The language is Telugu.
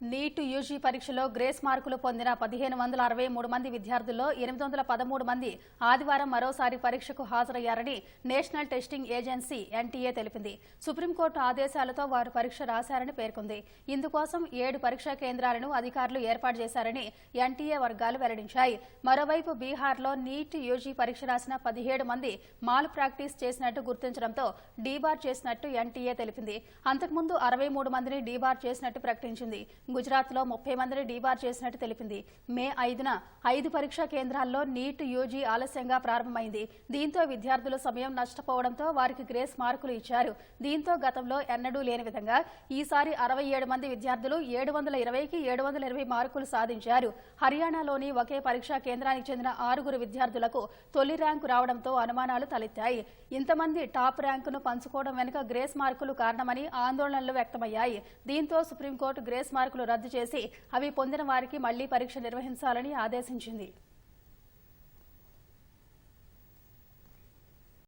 నీట్ యూజీ పరీక్షలో గ్రేస్ మార్కులు పొందిన పదిహేను వందల అరవై మూడు మంది విద్యార్థుల్లో ఎనిమిది వందల పదమూడు మంది ఆదివారం మరోసారి పరీక్షకు హాజరయ్యారని నేషనల్ టెస్టింగ్ ఏజెన్సీ ఎన్టీఏ తెలిపింది. సుప్రీంకోర్టు ఆదేశాలతో వారు పరీక్ష రాశారని పేర్కొంది. ఇందుకోసం ఏడు పరీక్షా కేంద్రాలను అధికారులు ఏర్పాటు చేశారని ఎన్టీఏ వర్గాలు వెల్లడించాయి. మరోవైపు బీహార్లో నీట్ యూజీ పరీక్ష రాసిన పదిహేడు మంది మాల్ ప్రాక్టీస్ చేసినట్టు గుర్తించడంతో డీబార్ చేసినట్టు ఎన్టీఏ తెలిపింది. అంతకుముందు అరవై మూడు మందిని డీబార్ చేసినట్టు ప్రకటించింది. గుజరాత్లో ముప్పై మందిని డీబార్ చేసినట్టు తెలిపింది. మే ఐదున ఐదు పరీక్షా కేంద్రాల్లో నీట్ యూజీ ఆలస్యంగా ప్రారంభమైంది. దీంతో విద్యార్థుల సమయం నష్టపోవడంతో వారికి గ్రేస్ మార్కులు ఇచ్చారు. దీంతో గతంలో ఎన్నడూ లేని విధంగా ఈసారి అరవై ఏడు మంది విద్యార్థులు ఏడు వందల ఇరవైకి ఏడు వందల ఇరవై మార్కులు సాధించారు. హర్యానాలోని ఒకే పరీక్షా కేంద్రానికి చెందిన ఆరుగురు విద్యార్థులకు తొలి ర్యాంకు రావడంతో అనుమానాలు తలెత్తాయి. ఇంతమంది టాప్ ర్యాంకును పంచుకోవడం వెనుక గ్రేస్ మార్కులు కారణమని ఆందోళనలు వ్యక్తమయ్యాయి. దీంతో సుప్రీంకోర్టు గ్రేస్ మార్కులు రద్దు చేసి అవి పొందిన వారికి మళ్ళీ పరీక్ష నిర్వహించాలని ఆదేశించింది.